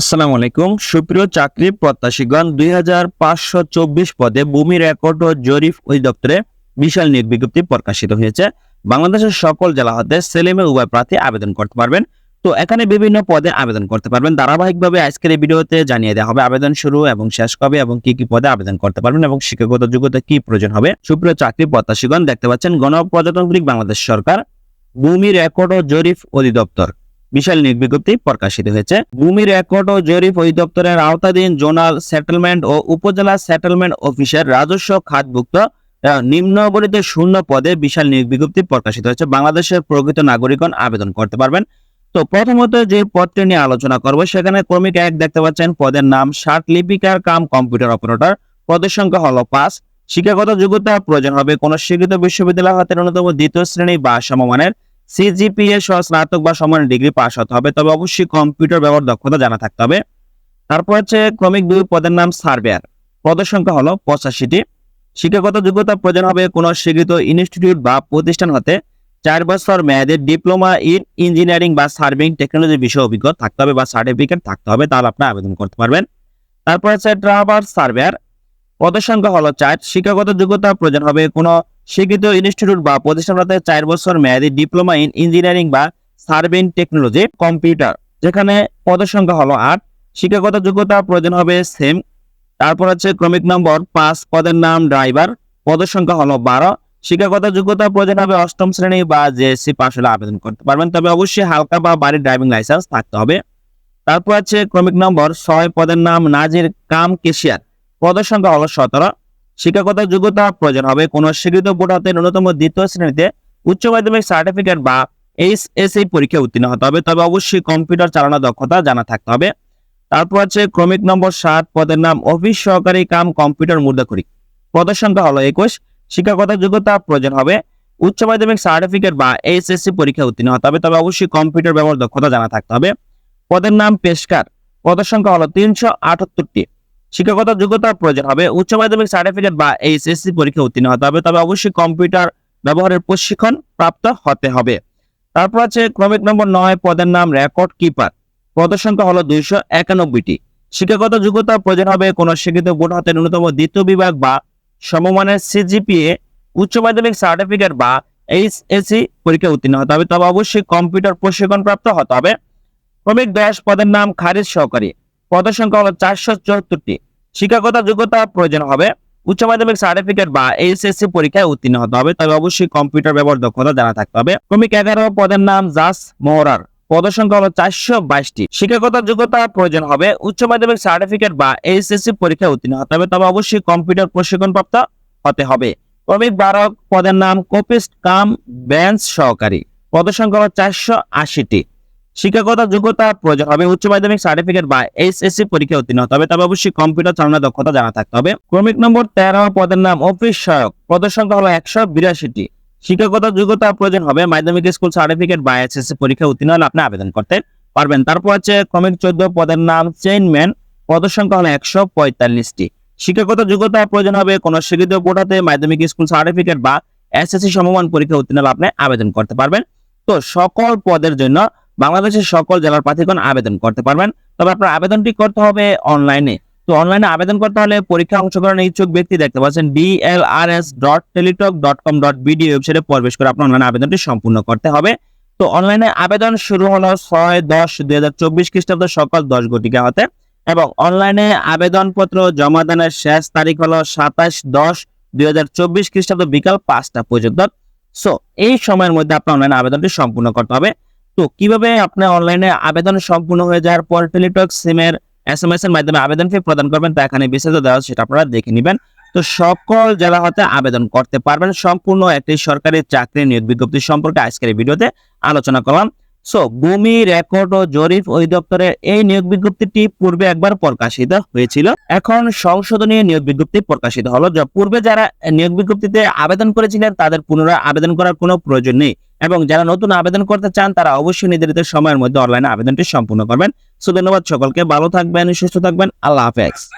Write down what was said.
আসসালামু আলাইকুম। সুপ্রিয় চাকরি প্রত্যাশীগণ, দুই হাজার পাঁচশো চব্বিশ পদে ভূমি রেকর্ড ও জরিপ অধিদপ্তরে বিশাল নিয়োগ বিজ্ঞপ্তি প্রকাশিত হয়েছে। বাংলাদেশের সকল জেলা হতে সেলেমে উভয় প্রার্থী আবেদন করতে পারবেন। তো এখানে বিভিন্ন পদে আবেদন করতে পারবেন। ধারাবাহিকভাবে আজকের এই ভিডিওতে জানিয়ে দেওয়া হবে আবেদন শুরু এবং শেষ কবে এবং কি কি পদে আবেদন করতে পারবেন এবং শিক্ষাগত যোগ্যতা কি প্রয়োজন হবে। সুপ্রিয় চাকরি প্রত্যাশীগণ, দেখতে পাচ্ছেন গণপ্রজাতন্ত্রিক বাংলাদেশ সরকার, ভূমি রেকর্ড ও জরিফ অধিদপ্তর। বিশাল নিয়োগ বিজ্ঞপ্তি প্রকাশিত হয়েছে। ভূমি রেকর্ড ও জরিপ অধিদপ্তরের আওতাধীন জোনাল সেটেলমেন্ট ও উপজেলা সেটেলমেন্ট অফিসের রাজস্ব খাতভুক্ত আহ, নিম্নবর্ণিত শূন্য পদে বিশাল নিয়োগ বিজ্ঞপ্তি প্রকাশিত হয়েছে। বাংলাদেশের প্রকৃত নাগরিকগণ আবেদন করতে পারবেন। তো প্রথমত যে পদটি নিয়ে আলোচনা করব সেখানে ক্রমিক এক দেখতে পাচ্ছেন পদের নাম ষাট লিপিকার কাম কম্পিউটার অপারেটর। পদের সংখ্যা হলো পাঁচ। শিক্ষাগত যোগ্যতা প্রয়োজন হবে। কোন স্বীকৃত বিশ্ববিদ্যালয় হতে ন্যূনতম দ্বিতীয় শ্রেণি বা সমমানের। সিজিপিএ সহ স্নাতক বা সমানের ডিগ্রি পাস হতে হবে, তবে অবশ্যই কম্পিউটার ব্যবহার দক্ষতা জানা থাকতে হবে। তারপর হচ্ছে ক্রমিক দুই পদের নাম সার্ভেয়ার। পদের সংখ্যা হলো পঁচাশিটি। শিক্ষাগত যোগ্যতা প্রয়োজন হবে কোনো স্বীকৃত ইনস্টিটিউট বা প্রতিষ্ঠান হতে। চার বছর মেয়াদের ডিপ্লোমা ইন ইঞ্জিনিয়ারিং বা সার্ভিং টেকনোলজি বিষয়ে অভিজ্ঞতা থাকতে হবে বা সার্টিফিকেট থাকতে হবে, তাহলে আপনি আবেদন করতে পারবেন। তারপর হচ্ছে ট্রাভার সার্ভেয়ার পদের সংখ্যা হলো চার। শিক্ষাগত যোগ্যতা প্রয়োজন হবে কোনো স্বীকৃত ইনস্টিটিউট বা প্রতিষ্ঠানতে চার বছর মেয়াদী ডিপ্লোমা ইন ইঞ্জিনিয়ারিং বা সার্ভিং টেকনোলজি কম্পিউটার যেখানে পদের সংখ্যা হলো আট। শিক্ষাগত যোগ্যতা প্রয়োজন হবে সেম তারপর হচ্ছে ক্রমিক নম্বর পাঁচ, পদের নাম ড্রাইভার পদের সংখ্যা হলো বারো। শিক্ষাগত যোগ্যতা প্রয়োজন হবে অষ্টম শ্রেণি বা জেএসসি পাস হলে আবেদন করতে পারবেন। তবে অবশ্যই হালকা বা বাড়ির ড্রাইভিং লাইসেন্স থাকতে হবে। তারপর আছে ক্রমিক নম্বর ছয়, পদের নাম নাজির কাম কেশিয়ার। পদের সংখ্যা হলো সতেরো। শিক্ষাগত যোগ্যতা প্রয়োজন হবে। কোন স্বীকৃত বোর্ড হতে ন্যূনতম দ্বিতীয় শ্রেণীতে উচ্চ মাধ্যমিক সার্টিফিকেট বা এইচএসসি পরীক্ষা উত্তীর্ণ হতে হবে। তবে অবশ্যই কম্পিউটার চালানোর দক্ষতা জানা থাকতে হবে। তারপর আছে ক্রমিক নম্বর সাত, পদের নাম অফিস সহকারী কাম কম্পিউটার মুদ্রাকরি পদের সংখ্যা হলো একুশ। শিক্ষাগত যোগ্যতা প্রয়োজন হবে। উচ্চ মাধ্যমিক সার্টিফিকেট বা এইচএসসি পরীক্ষা উত্তীর্ণ হতে হবে। তবে অবশ্যই কম্পিউটার ব্যবহার দক্ষতা জানা থাকতে হবে। পদের নাম পেশকার। পদের সংখ্যা হলো তিনশো আটাত্তরটি। শিক্ষাগত যোগ্যতার প্রয়োজন। হবে উচ্চ মাধ্যমিক সার্টিফিকেট বা এইচএসসি পরীক্ষা উত্তীর্ণ হতে হবে। তবে অবশ্যই কম্পিউটার ব্যবহারের প্রশিক্ষণ প্রাপ্ত হতে হবে। তারপর আছে ক্রমিক নম্বর নয়, পদের নাম রেকর্ড কিপার পদের সংখ্যা হলো দুইশো একানব্বইটি। শিক্ষাগত যোগ্যতা প্রয়োজন হবে কোন শিক্ষিত বোর্ড হতে ন্যূনতম দ্বিতীয় বিভাগ বা সমমানের সিজিপিএ উচ্চ মাধ্যমিক সার্টিফিকেট বা এইচএসসি পরীক্ষা উত্তীর্ণ হতে হবে। তবে অবশ্যই কম্পিউটার প্রশিক্ষণ প্রাপ্ত হতে হবে। ক্রমিক ব্যাস পদের নাম খারিজ সহকারী। পদের সংখ্যা হলো চারশো চুয়াত্তরটি। শিক্ষাগত যোগ্যতা প্রয়োজন হবে। উচ্চ মাধ্যমিক সার্টিফিকেট বা এইচএসসি পরীক্ষায় উত্তীর্ণ হতে হবে, তবে অবশ্যই কম্পিউটার ব্যবহার দক্ষতা জানা থাকতে হবে। ক্রমিক এগারো পদের নাম জাস মোহরার। পদের সংখ্যা হলো চারশো বাইশটি। শিক্ষাগত যোগ্যতা প্রয়োজন হবে। উচ্চ মাধ্যমিক সার্টিফিকেট বা এইচএসসি পরীক্ষায় উত্তীর্ণ হতে হবে, তবে অবশ্যই কম্পিউটার প্রশিক্ষণ প্রাপ্ত হতে হবে। ক্রমিক বারো পদের নাম কপিস্ট কাম বেঞ্চ সহকারী। পদের সংখ্যা হলো চারশো আশিটি। শিক্ষাগত যোগ্যতা প্রয়োজন হবে উচ্চ মাধ্যমিক সার্টিফিকেট বা এইচএসসি পরীক্ষা উত্তীর্ণ হতে হবে। তবে অবশ্যই কম্পিউটার চালানোর দক্ষতা জানা থাকতে হবে। ক্রমিক নম্বর তেরো পদের নাম অফিস সহায়ক। পদের সংখ্যা হলো একশো বিরাশিটি। শিক্ষাগত যোগ্যতা প্রয়োজন হবে মাধ্যমিক স্কুল সার্টিফিকেট বা এইচএসসি পরীক্ষা উত্তীর্ণ হলে আপনি আবেদন করতে পারবেন। তারপর আছে ক্রমিক চোদ্দ পদের নাম চেইনম্যান পদের সংখ্যা হলো একশো পঁয়তাল্লিশটি। শিক্ষাগত যোগ্যতা প্রয়োজন হবে কোন স্বীকৃত বোর্ডাতে মাধ্যমিক স্কুল সার্টিফিকেট বা এসএসসি সমমান পরীক্ষা উত্তীর্ণ হলে আপনি আবেদন করতে পারবেন। তো সকল পদের জন্য বাংলাদেশের সকল জেলার প্রার্থীগণ আবেদন করতে পারবেন। তবে আপনার আবেদনটি করতে হবে অনলাইনে তো অনলাইনে আবেদন করতে হলে পরীক্ষা অংশগ্রহণের ইচ্ছুক ব্যক্তি দেখতে পাচ্ছেন DLRS dot Teletalk dot com dot BD ওয়েবসাইটে প্রবেশ করে আপনার অনলাইনে আবেদনটি সম্পূর্ণ করতে হবে। তো অনলাইনে আবেদন শুরু হলো ছয় দশ দুই হাজার চব্বিশ খ্রিস্টাব্দ সকাল দশ ঘটিকা হতে এবং অনলাইনে আবেদনপত্র জমা দানের শেষ তারিখ হলো সাতাশ দশ দুই হাজার চব্বিশ খ্রিস্টাব্দ বিকাল পাঁচটা পর্যন্ত। সো এই সময়ের মধ্যে আপনার অনলাইনে আবেদনটি সম্পূর্ণ করতে হবে। তো কীভাবে আপনার অনলাইনে আবেদন সম্পূর্ণ হয়ে যাওয়ার পর টেলিটক সিমের এস এম এস এর মাধ্যমে আবেদন ফি প্রদান করবেন, তা এখানে বিস্তারিত দেওয়া সেটা আপনারা দেখে নেবেন। তো সকল জেলা হতে আবেদন করতে পারবেন, সম্পূর্ণ একটি সরকারি চাকরি নিয়োগ বিজ্ঞপ্তি সম্পর্কে আজকের ভিডিওতে আলোচনা করলাম। সো ভূমি রেকর্ড ও জরিপ অধিদপ্তরের এই নিয়োগ বিজ্ঞপ্তিটি পূর্বে একবার প্রকাশিত হয়েছিল। এখন সংশোধনী নিয়োগ বিজ্ঞপ্তি প্রকাশিত হলো। যা পূর্বে যারা নিয়োগ বিজ্ঞপ্তিতে আবেদন করেছিলেন, তাদের পুনরায় আবেদন করার কোনো প্রয়োজন নেই। এবং যারা নতুন আবেদন করতে চান, তারা অবশ্যই নির্ধারিত সময়ের মধ্যে অনলাইনে আবেদনটি সম্পূর্ণ করবেন। সো ধন্যবাদ সকলকে, ভালো থাকবেন, সুস্থ থাকবেন, আল্লাহ হাফেজ।